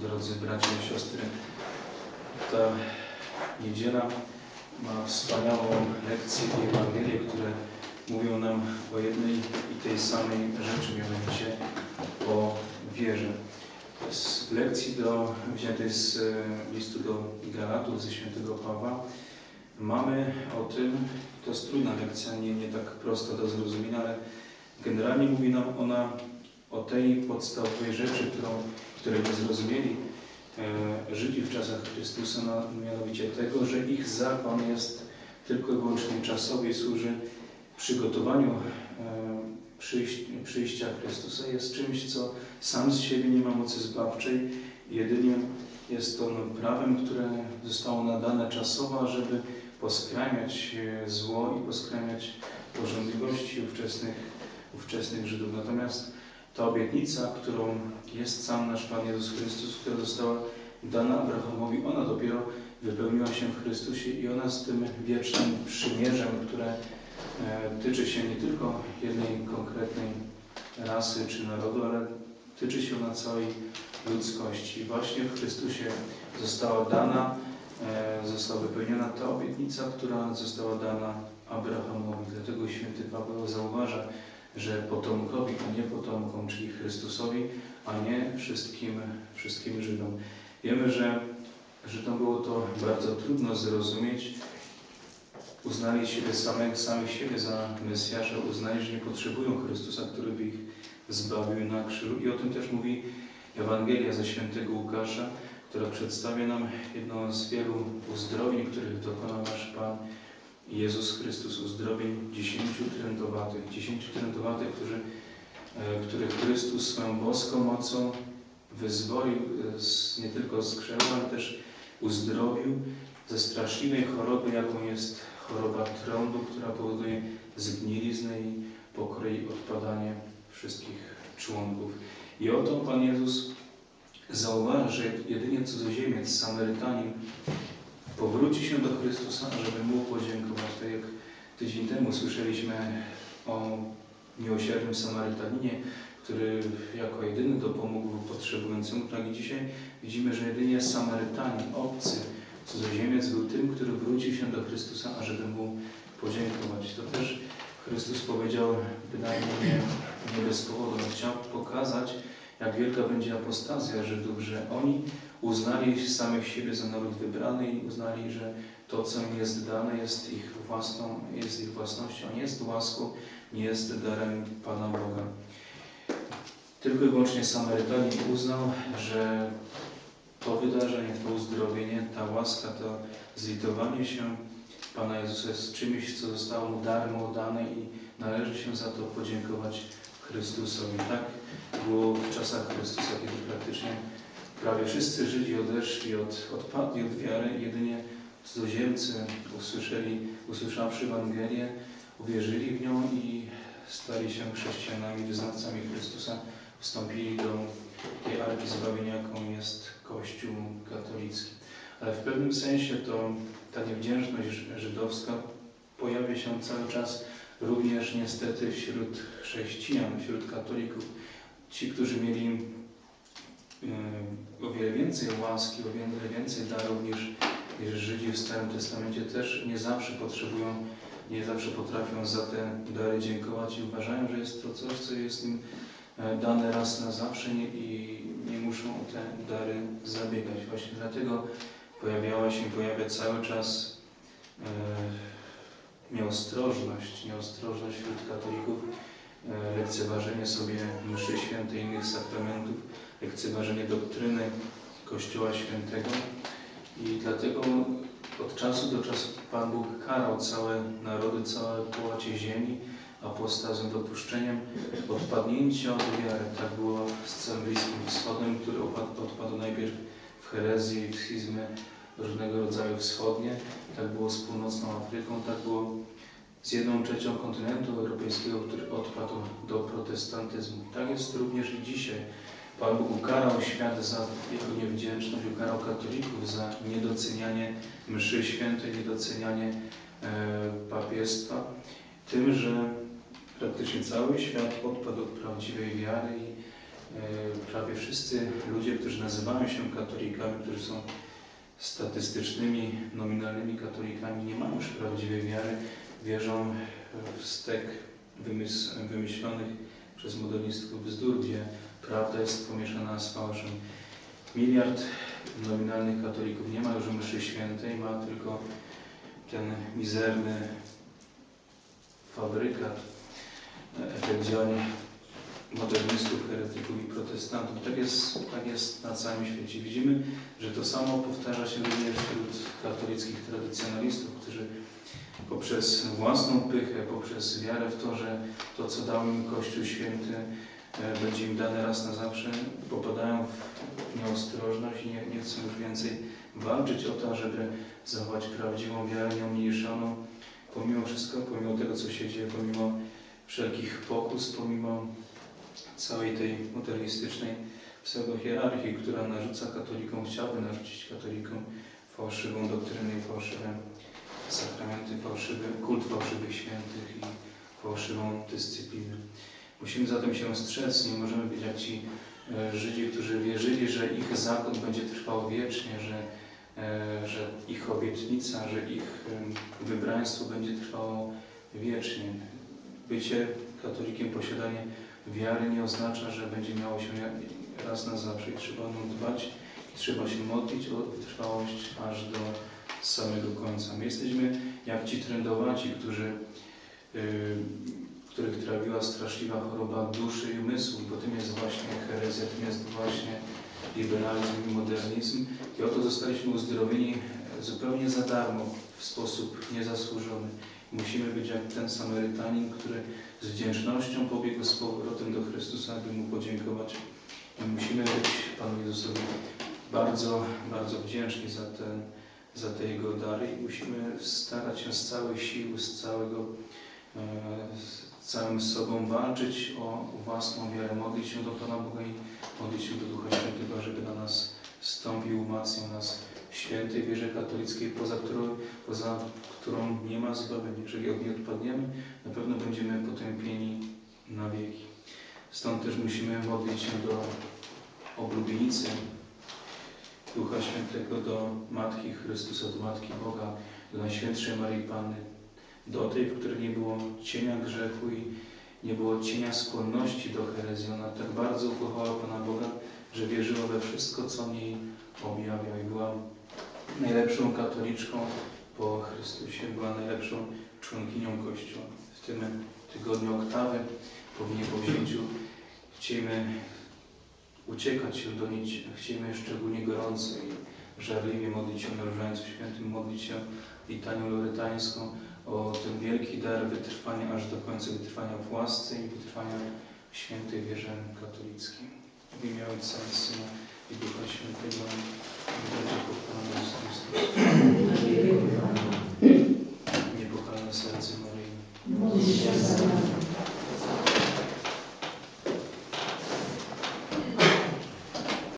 Drodzy bracia i siostry, ta niedziela ma wspaniałą lekcję i Ewangelię, które mówią nam o jednej i tej samej rzeczy, mianowicie o wierze. Z lekcji do, wziętej z e, listu do Galatów ze świętego Pawła mamy o tym, to jest trudna lekcja, nie, nie tak prosta do zrozumienia, ale generalnie mówi nam ona o tej podstawowej rzeczy, którą, której nie zrozumieli e, Żydzi w czasach Chrystusa, mianowicie tego, że ich zakon jest tylko i wyłącznie czasowy i służy przygotowaniu e, przyjścia Chrystusa. Jest czymś, co sam z siebie nie ma mocy zbawczej. Jedynie jest to no, prawem, które zostało nadane czasowo, żeby poskramiać e, zło i poskramiać porządliwości ówczesnych, ówczesnych Żydów. Natomiast ta obietnica, którą jest sam nasz Pan Jezus Chrystus, która została dana Abrahamowi, ona dopiero wypełniła się w Chrystusie i ona z tym wiecznym przymierzem, które e, tyczy się nie tylko jednej konkretnej rasy czy narodu, ale tyczy się ona całej ludzkości. Właśnie w Chrystusie została dana, e, została wypełniona ta obietnica, która została dana Abrahamowi. Dlatego święty Paweł zauważa, że potomkowi, a nie potomkom, czyli Chrystusowi, a nie wszystkim, wszystkim Żydom. Wiemy, że Żydom było to bardzo trudno zrozumieć. Uznali siebie samych, samych siebie za Mesjasza, uznali, że nie potrzebują Chrystusa, który by ich zbawił na krzyżu. I o tym też mówi Ewangelia ze świętego Łukasza, która przedstawia nam jedno z wielu uzdrowień, których dokonał nasz Pan Jezus Chrystus uzdrowień dziesięciu trędowatych, dziesięciu trędowatych, którzy, e, których Chrystus swoją boską mocą wyzwolił e, z, nie tylko z krzewu, ale też uzdrowił ze straszliwej choroby, jaką jest choroba trądu, która powoduje zgniliznę i pokroi odpadanie wszystkich członków. I oto Pan Jezus zauważy, że jedynie cudzoziemiec, Samarytanin, powróci się do Chrystusa, żeby Mu podziękować. Tak jak tydzień temu słyszeliśmy o miłosiernym Samarytaninie, który jako jedyny dopomógł potrzebującemu, tak i dzisiaj widzimy, że jedynie Samarytanin, obcy, cudzoziemiec był tym, który wrócił się do Chrystusa, ażeby Mu podziękować. To też Chrystus powiedział, bynajmniej nie, nie bez powodu, chciał pokazać, jak wielka będzie apostazja Żydów, że oni uznali samych siebie za naród wybrany i uznali, że to, co im jest dane, jest ich własną, jest ich własnością, nie jest łaską, nie jest darem Pana Boga. Tylko i wyłącznie Samarytanin uznał, że to wydarzenie, to uzdrowienie, ta łaska, to zlitowanie się Pana Jezusa jest czymś, co zostało mu darmo dane i należy się za to podziękować Chrystusowi. Tak było w czasach Chrystusa, kiedy praktycznie prawie wszyscy Żydzi odeszli, od, odpadli od wiary, jedynie cudzoziemcy usłyszeli, usłyszawszy Ewangelię, uwierzyli w nią i stali się chrześcijanami, wyznawcami Chrystusa, wstąpili do tej arki zbawienia, jaką jest Kościół katolicki. Ale w pewnym sensie to ta niewdzięczność żydowska pojawia się cały czas również niestety wśród chrześcijan, wśród katolików. Ci, którzy mieli o wiele więcej łaski, o wiele więcej darów niż, niż Żydzi w Starym Testamencie też nie zawsze potrzebują, nie zawsze potrafią za te dary dziękować i uważają, że jest to coś, co jest im e, dane raz na zawsze nie, i nie muszą o te dary zabiegać. Właśnie dlatego pojawiała się, pojawia cały czas e, nieostrożność, nieostrożność wśród katolików, e, lekceważenie sobie mszy świętej innych sakramentów, lekceważenie doktryny Kościoła Świętego i dlatego od czasu do czasu Pan Bóg karał całe narody, całe połacie ziemi apostazją, dopuszczeniem odpadnięcia od wiary. Tak było z całym Bliskim Wschodem, który odpadł najpierw w herezję i w schizmy różnego rodzaju wschodnie. Tak było z północną Afryką, tak było z jedną trzecią kontynentu europejskiego, który odpadł do protestantyzmu. Tak jest również i dzisiaj Pan Bóg ukarał świat za jego niewdzięczność, ukarał katolików za niedocenianie mszy świętej, niedocenianie e, papiestwa, tym, że praktycznie cały świat odpadł od prawdziwej wiary i e, prawie wszyscy ludzie, którzy nazywają się katolikami, którzy są statystycznymi, nominalnymi katolikami, nie mają już prawdziwej wiary, wierzą w stek wymyślonych przez modernistów bzdur, gdzie prawda jest pomieszana z fałszem. Miliard nominalnych katolików nie ma już mszy świętej, ma tylko ten mizerny fabrykat, efekt działań modernistów, heretyków i protestantów. Tak jest, tak jest na całym świecie. Widzimy, że to samo powtarza się również wśród katolickich tradycjonalistów, którzy poprzez własną pychę, poprzez wiarę w to, że to, co dał im Kościół Święty, będzie im dane raz na zawsze, popadają w nieostrożność i nie, nie chcą już więcej walczyć o to, żeby zachować prawdziwą wiarę nieumniejszoną, pomimo wszystko, pomimo tego, co się dzieje, pomimo wszelkich pokus, pomimo całej tej modernistycznej pseudohierarchii, która narzuca katolikom, chciałaby narzucić katolikom fałszywą doktrynę i fałszywe sakramenty, fałszywy kult fałszywych świętych i fałszywą dyscyplinę. Musimy zatem się strzec, nie możemy być jak ci e, Żydzi, którzy wierzyli, że ich zakon będzie trwał wiecznie, że, e, że ich obietnica, że ich e, wybraństwo będzie trwało wiecznie. Bycie katolikiem, posiadanie wiary nie oznacza, że będzie miało się raz na zawsze trzeba o nią dbać, trzeba się modlić o wytrwałość aż do samego końca. My jesteśmy jak ci trendowaci, którzy, trawiła straszliwa choroba duszy i umysłu, bo tym jest właśnie herezja, tym jest właśnie liberalizm i modernizm. I oto zostaliśmy uzdrowieni zupełnie za darmo, w sposób niezasłużony. Musimy być jak ten Samarytanin, który z wdzięcznością pobiegł z powrotem do Chrystusa, aby Mu podziękować. I musimy być Panu Jezusowi bardzo, bardzo wdzięczni za ten za te Jego dary i musimy starać się z całej siły, z całego, całym sobą walczyć o własną wiarę, modlić się do Pana Boga i modlić się do Ducha Świętego, żeby na nas stąpił, umacniał nas w świętej wierze katolickiej, poza którą, poza którą nie ma zbawienia. Jeżeli od niej odpadniemy, na pewno będziemy potępieni na wieki. Stąd też musimy modlić się do oblubienicy Ducha Świętego do Matki Chrystusa, do Matki Boga, do Najświętszej Maryi Panny, do tej, w której nie było cienia grzechu i nie było cienia skłonności do herezji. Ona tak bardzo ukochała Pana Boga, że wierzyła we wszystko, co on jej objawiał i była najlepszą katoliczką po Chrystusie, była najlepszą członkinią Kościoła. W tym tygodniu oktawy, po wzięciu chcielibyśmy uciekać się do niej, chcemy szczególnie gorąco i żarliwie modlić się na Różańcu Świętym, modlić się litanią lorytańską o ten wielki dar wytrwania aż do końca, wytrwania w łasce i wytrwania w świętej wierze katolickiej. W imię Ojca i Syna i Ducha Świętego będzie pochwalony Jezus Chrystus. Niepochalne serce Maryi.